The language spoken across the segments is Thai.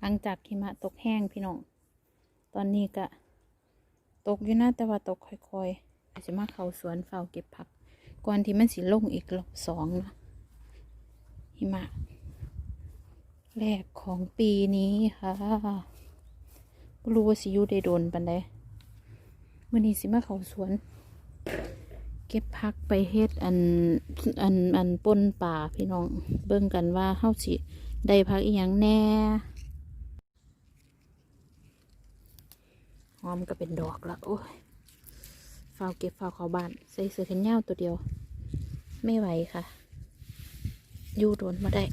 หลังจากหิมะตกแห้งพี่น้อง ตอนนี้ก็ตกอยู่นะแต่ว่าตกค่อยๆอาจจะมาเข้าสวนเฝ้าเก็บผัก ก่อนที่มันสิลงอีกรอบสองนะหิมะแรกของปีนี้ค่ะบ่รู้ว่าสิยูได้โดนปันใดมื่อนี้สิมาเข้าสวน เก็บผักไปเฮ็ดอันอันอันปนป่าพี่น้อง เบิ่งกันว่าเฮาสิได้ผักอีหยังแน่ อมก็เป็นดอกละโอ้ยฝ้าวเก็บฝ้าวเข้าบ้านใส่เสื้อแขนยาวตัวเดียว ไม่ไหวค่ะ อยู่โดนมาได้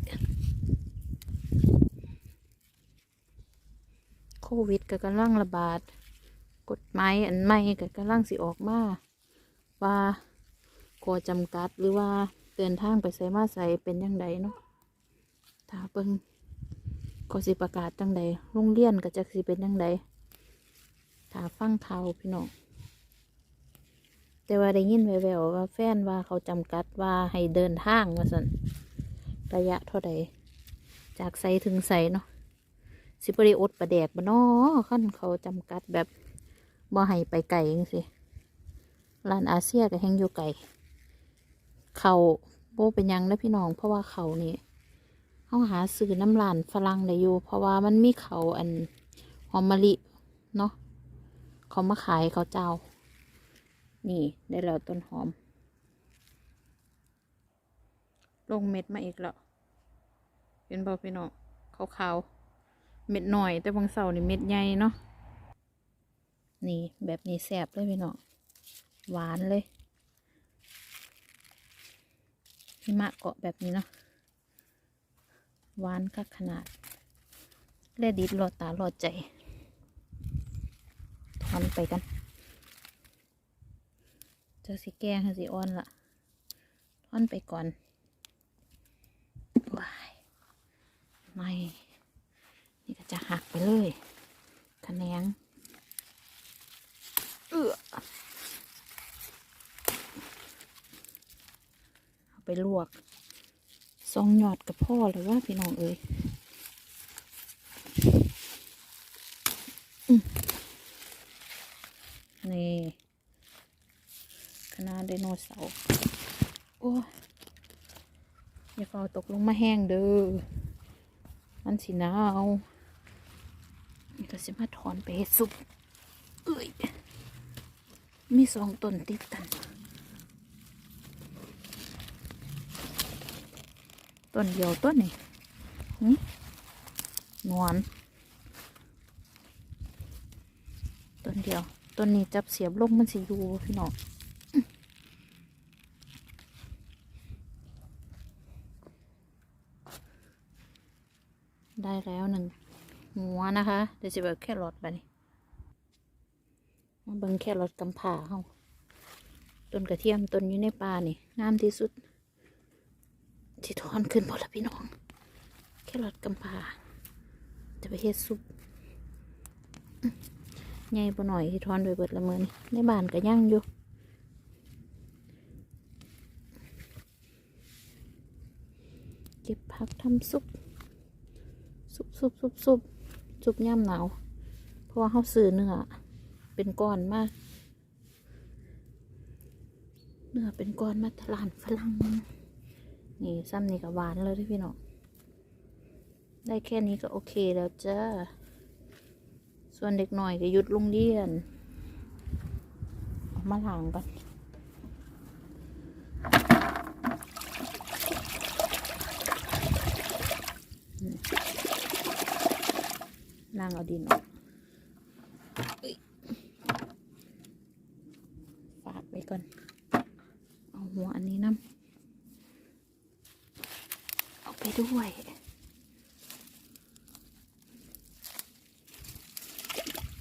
โควิดก็กำลังระบาด กฎหมายอันใหม่ก็กำลังสิออกมาว่าขอจำกัดหรือว่าเตือนทางไปใส่มาใส่เป็นยังไงเนาะถ้าเบิ่งก็สิประกาศจังใดโรงเรียนก็จะสิเป็นยังไง ถาฟังเขาพี่น้องแต่ว่าได้ยินแววๆว่าแฟนว่าเขาจำกัดว่าให้เดินทางว่าสันระยะเท่าใดจากใสถึงใสเนาะสิบริอดประแดกบ่เนาะขั้นเขาจำกัดแบบบ่ให้ไปไกลจังสิร้านอาเซียกับแห้งอยู่ไก่เขาโบเป็นยังนะพี่น้อง เพราะว่าเขานี่เขาหาซื้อน้ำร้านฝรั่งได้อยู่ เพราะว่ามันมีเขาอันหอมมะลิเนาะ เขามาขายเขาเจ้า นี่ได้แล้วต้นหอม ลงเม็ดมาอีกแล้วเป็นบอพี่น้องขาวๆเม็ดหน่อย แต่บางเสานี่เม็ดใหญ่เนาะนี่แบบนี้แสบเลยพี่น้องหวานเลยหิมะเกาะแบบนี้เนาะหวานคักขนาดเลดิดรอตารอดใจ ทอนไปกันจอสีแกงค่ะสีอ่อนละท่อนไปก่อนว้ายไม่นี่ก็จะหักไปเลยคะแนงเอือเอาไปลวกซองหยอดกับพ่อเลยว่าพี่น้องเอ้ยอืม คณะไดโนเสาร์โอ้ยอย่าเฝ้าตกลงมาแห้งเด้อมันสิหนาวนี่ก็สิมาถอนไปเฮ็ดซุปเอ้ยมีสองต้นติดกัน ต้นเดียวต้นนี่หึงอนต้นเดียว ต้นนี้จับเสียบลงมันสิอยู่พี่น้องได้แล้วหนึ่งหัวนะคะ เดี๋ยวจะเบิกแค่รอดไปนี่มาเบิ่งแค่รอดกำผ่าเฮาต้นกระเทียมต้นอยู่ในป่านี่งามที่สุดที่ทอนขึ้นพอละพี่น้อง แค่รอดกำพร้าจะไปเฮ็ดซุป ใหญ่ปหน่อยที่ทอนโดยเบิดละเมินในบ้านก็ย่างอยู่เก็บผักทำซุปซุปซุปซุปซุปซุปย่ำหนาว เพราะว่าเขาซื้อเนื้อเป็นก้อนมากเนื้อเป็นก้อนมาตลาดฝรั่งนี่ซ้ำนี่ก็หวานเลยที่พี่น้องได้แค่นี้ก็โอเคแล้วจ้า ส่วนเด็กหน่อยก็หยุดโรงเรียนมาหลังกันนั่งเอาดินออกฝากไว้ก่อน เอาหัวอันนี้น้ำเอาไปด้วย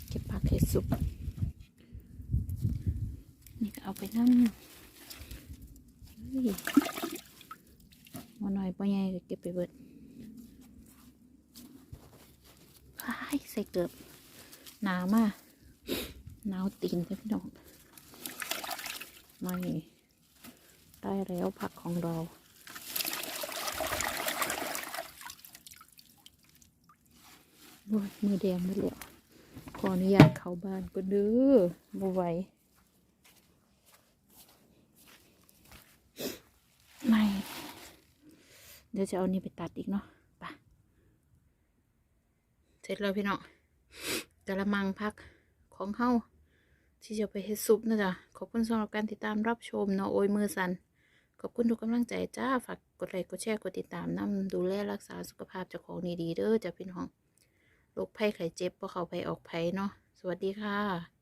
เก็บผักให้สุก นี่ก็ เอาไปนั่งเฮ้ยมาหน่อยปอใหญ่ก็เก็บไปเบิดพายใส่เกือบหนาวมากหนาวตีนเลยพี่น้องไม่ได้แล้วผักของเราลอ้ยมือแดงหมดแล้วขออนุญาตเข้าบ้านก็เด้อบ่ไหวไม่ เดี๋ยวจะเอานี่ไปตัดอีกเนาะไปเสร็จแล้วพี่น้องกระมังพักของเฮาที่จะไปเฮ็ดซุปนะจ๊ะขอบคุณสำหรับการติดตามรับชมเนาะโอ้ยมือสันขอบคุณทุกกำลังใจจ้าฝากกดไลค์กดแชร์กดติดตามนำดูแลรักษาสุขภาพเจ้าของดีๆเด้อจ้ะพี่น้องโรคภัยไข้เจ็บพอเขาไปออกภัยเนาะสวัสดีค่ะ